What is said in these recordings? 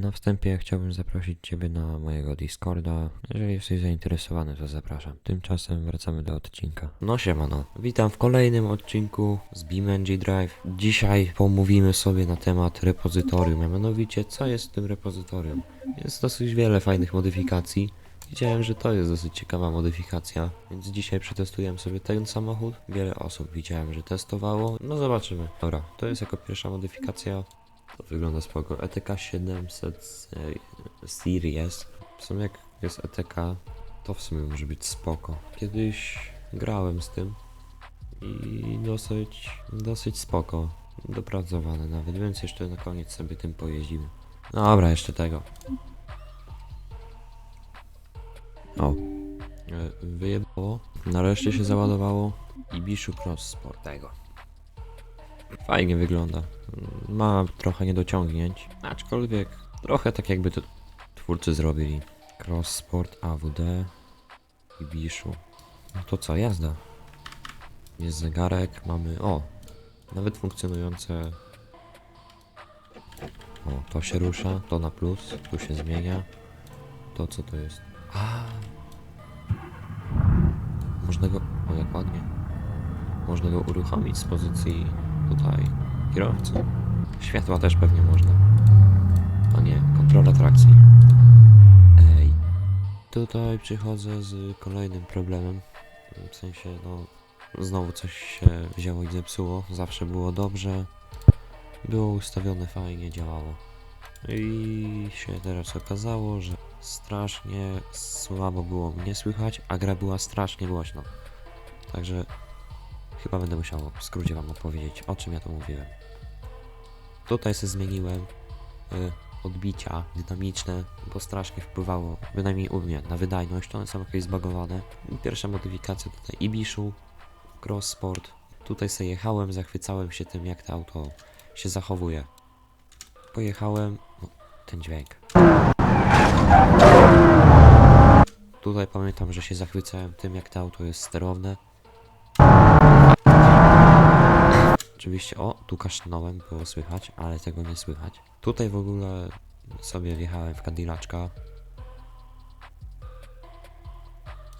Na wstępie chciałbym zaprosić Ciebie na mojego Discorda. Jeżeli jesteś zainteresowany, to zapraszam. Tymczasem wracamy do odcinka. No siemano, witam w kolejnym odcinku z BeamNG Drive. Dzisiaj pomówimy sobie na temat repozytorium, a mianowicie co jest w tym repozytorium. Jest dosyć wiele fajnych modyfikacji. Widziałem, że to jest dosyć ciekawa modyfikacja, więc dzisiaj przetestujemy sobie ten samochód. Wiele osób widziałem, że testowało. No zobaczymy. Dobra, to jest jako pierwsza modyfikacja. To wygląda spoko. ETK 700 e, Series. W sumie jak jest ETK, to w sumie może być spoko. Kiedyś grałem z tym i dosyć, dosyć spoko. Dopracowane nawet, więc jeszcze na koniec sobie tym pojeździmy. Dobra, jeszcze tego. O. E, Wyjebało. Nareszcie się załadowało. Ibiszu Cross Sport tego. Fajnie wygląda. Ma trochę niedociągnięć, aczkolwiek trochę tak jakby to twórcy zrobili. Cross Sport AWD Ibiszu. No to co, jazda. Jest zegarek, mamy... O! Nawet funkcjonujące... O, to się rusza, to na plus, tu się zmienia. To co to jest? A. Można go... O, jak ładnie. Można go uruchomić z pozycji tutaj kierowcy. Światła też pewnie można. A nie, kontrola trakcji. Ej. Tutaj przychodzę z kolejnym problemem. W sensie, no... Znowu coś się wzięło i zepsuło. Zawsze było dobrze. Było ustawione fajnie, działało. I się teraz okazało, że strasznie słabo było mnie słychać, a gra była strasznie głośno. Także chyba będę musiał w skrócie wam opowiedzieć, o czym ja tu mówiłem. Tutaj sobie zmieniłem y, odbicia dynamiczne, bo strasznie wpływało, bynajmniej u mnie, na wydajność. One są jakieś zbagowane. Pierwsza modyfikacja tutaj Ibiszu, Cross Sport. Tutaj sobie jechałem, zachwycałem się tym, jak to auto się zachowuje. Pojechałem, no, ten dźwięk. Tutaj pamiętam, że się zachwycałem tym, jak to auto jest sterowne. Oczywiście, o, tu kaszlnąłem, było słychać, ale tego nie słychać. Tutaj w ogóle sobie wjechałem w Cadillaczka.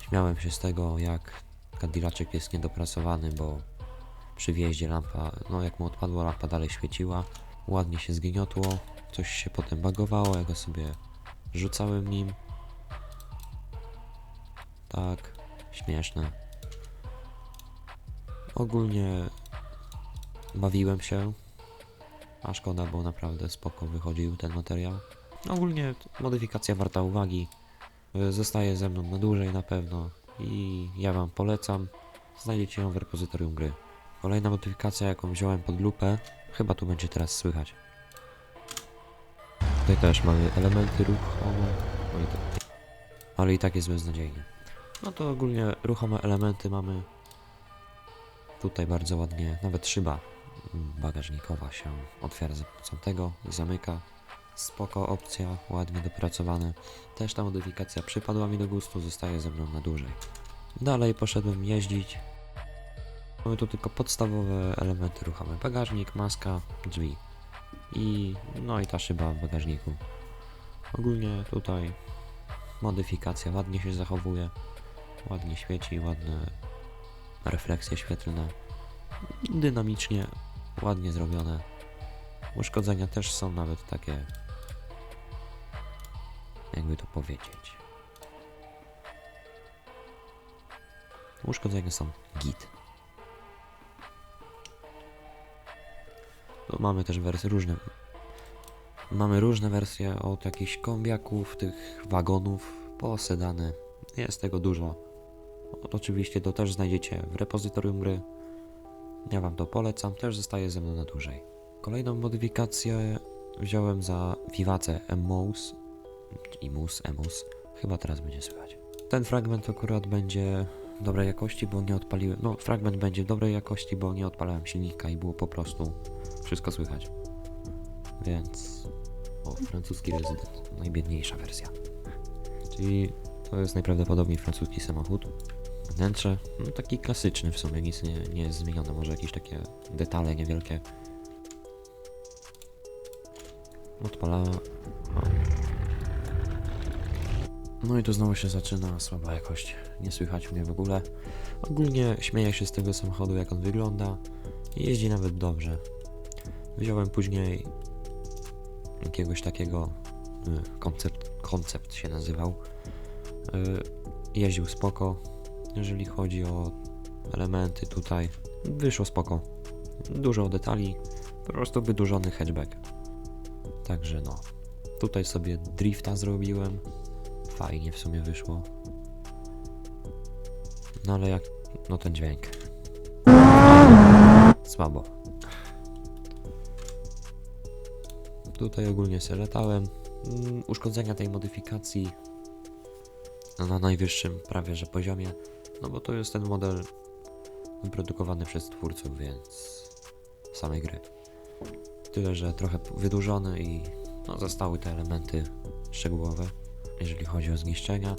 Śmiałem się z tego, jak Cadillaczek jest niedopracowany, bo przy wjeździe lampa, no jak mu odpadła, lampa dalej świeciła. Ładnie się zgniotło, coś się potem bagowało, ja go sobie rzucałem nim. Tak, śmieszne. Ogólnie bawiłem się, a szkoda, bo naprawdę spoko wychodził ten materiał. Ogólnie modyfikacja warta uwagi. Y, Zostaje ze mną na dłużej na pewno i ja wam polecam. Znajdziecie ją w repozytorium gry. Kolejna modyfikacja, jaką wziąłem pod lupę, chyba tu będzie teraz słychać. Tutaj też mamy elementy ruchome, no ale i tak jest beznadziejnie. No to ogólnie ruchome elementy mamy. Tutaj bardzo ładnie, nawet szyba bagażnikowa się otwiera za pomocą tego zamyka. Spoko opcja, ładnie dopracowane. Też ta modyfikacja przypadła mi do gustu, zostaje ze mną na dłużej. Dalej poszedłem jeździć. Mamy tu tylko podstawowe elementy ruchome. Bagażnik, maska, drzwi. I no i ta szyba w bagażniku. Ogólnie tutaj modyfikacja ładnie się zachowuje. Ładnie świeci, ładne refleksje świetlne. Dynamicznie, ładnie zrobione. Uszkodzenia też są nawet takie. Jakby to powiedzieć. Uszkodzenia są git. Tu mamy też wersje różne. Mamy różne wersje od jakichś kombiaków, tych wagonów, po sedany. Jest tego dużo. Oczywiście to też znajdziecie w repozytorium gry. Ja wam to polecam, też zostaje ze mną na dłużej. Kolejną modyfikację wziąłem za Vivace Emos. Imus, Emus. Chyba teraz będzie słychać. Ten fragment akurat będzie dobrej jakości, bo nie odpaliłem. No, fragment będzie dobrej jakości, bo nie odpalałem silnika i było po prostu wszystko słychać. Więc. O, francuski rezydent. Najbiedniejsza wersja. Czyli to jest najprawdopodobniej francuski samochód. Wnętrze, no taki klasyczny w sumie, nic nie, nie jest zmienione, może jakieś takie detale niewielkie. Odpala... O, No i tu znowu się zaczyna słaba jakość. Nie słychać mnie w ogóle. Ogólnie śmieję się z tego samochodu, jak on wygląda. Jeździ nawet dobrze. Wziąłem później jakiegoś takiego y, koncept, koncept się nazywał. Y, Jeździł spoko, jeżeli chodzi o elementy tutaj. Wyszło spoko. Dużo detali, po prostu wydłużony hatchback. Także no, tutaj sobie drifta zrobiłem. Fajnie w sumie wyszło. No ale jak, no ten dźwięk. Słabo. Tutaj ogólnie se latałem. Mm, Uszkodzenia tej modyfikacji no, na najwyższym prawie że poziomie. No bo to jest ten model wyprodukowany przez twórców, więc samej gry. Tyle, że trochę wydłużony i no, zostały te elementy szczegółowe, jeżeli chodzi o zniszczenia.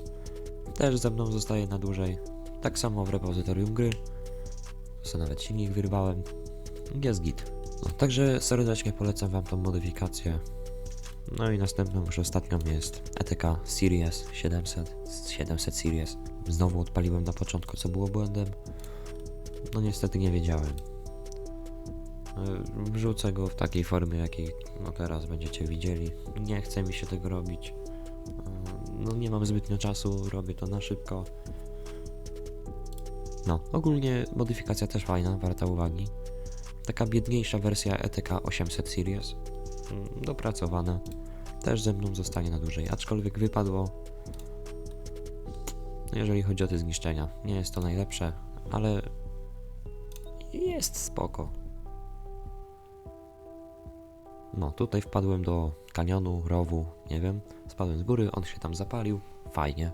Też ze mną zostaje na dłużej. Tak samo w repozytorium gry. Co nawet silnik wyrwałem. Jest git. No, także serdecznie polecam Wam tą modyfikację. No i następną, już ostatnią jest ETK Series 700. 700 Series. Znowu odpaliłem na początku, co było błędem. No niestety nie wiedziałem. E, Wrzucę go w takiej formie, jakiej no teraz będziecie widzieli. Nie chce mi się tego robić. E, No nie mam zbytnio czasu, robię to na szybko. No, ogólnie modyfikacja też fajna, warta uwagi. Taka biedniejsza wersja ETK 800 Series. Mm, Dopracowana. Też ze mną zostanie na dłużej, aczkolwiek wypadło. No jeżeli chodzi o te zniszczenia, nie jest to najlepsze, ale jest spoko. No, tutaj wpadłem do kanionu, rowu, nie wiem. Spadłem z góry, on się tam zapalił. Fajnie.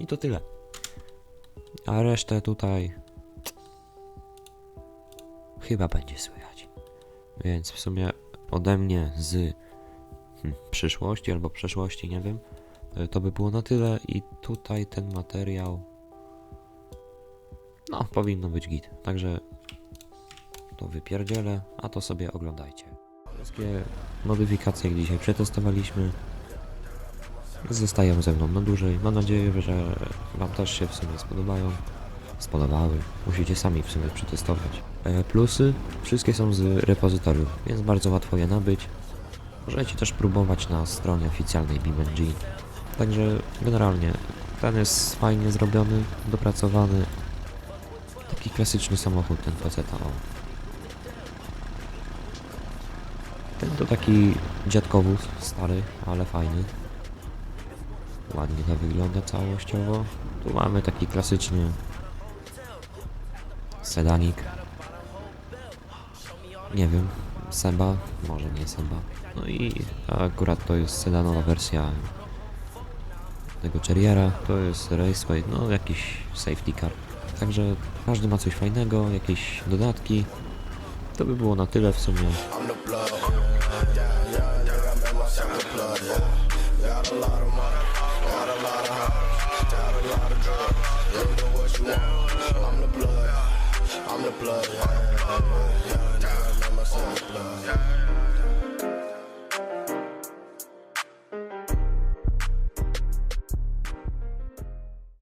I to tyle. A resztę tutaj chyba będzie słychać. Więc w sumie ode mnie z hmm, przyszłości albo przeszłości, nie wiem. Y, To by było na tyle i tutaj ten materiał no, powinno być git. Także to wypierdzielę, a to sobie oglądajcie. Wszystkie modyfikacje jak dzisiaj przetestowaliśmy zostają ze mną na dłużej. Mam nadzieję, że Wam też się w sumie spodobają. Spodobały. Musicie sami w sumie przetestować. E, plusy wszystkie są z repozytorium, więc bardzo łatwo je nabyć. Możecie też próbować na stronie oficjalnej BeamNG. Także generalnie ten jest fajnie zrobiony, dopracowany. Taki klasyczny samochód ten faceta. O. Ten to taki dziadkowóz, stary, ale fajny. Ładnie to wygląda całościowo. Tu mamy taki klasyczny sedanik. Nie wiem, Seba, może nie Seba. No i akurat to jest sedanowa wersja tego Cherriera, to jest Raceway, no jakiś safety car. Także każdy ma coś fajnego, jakieś dodatki. To by było na tyle w sumie. I'm the blood. Yeah, yeah, yeah, I made myself the blood. Yeah, got a lot of money, got a lot of hoes, got a lot of drugs. You do what you want. I'm the blood. I'm the blood. Yeah, yeah, yeah, yeah, I made myself the blood.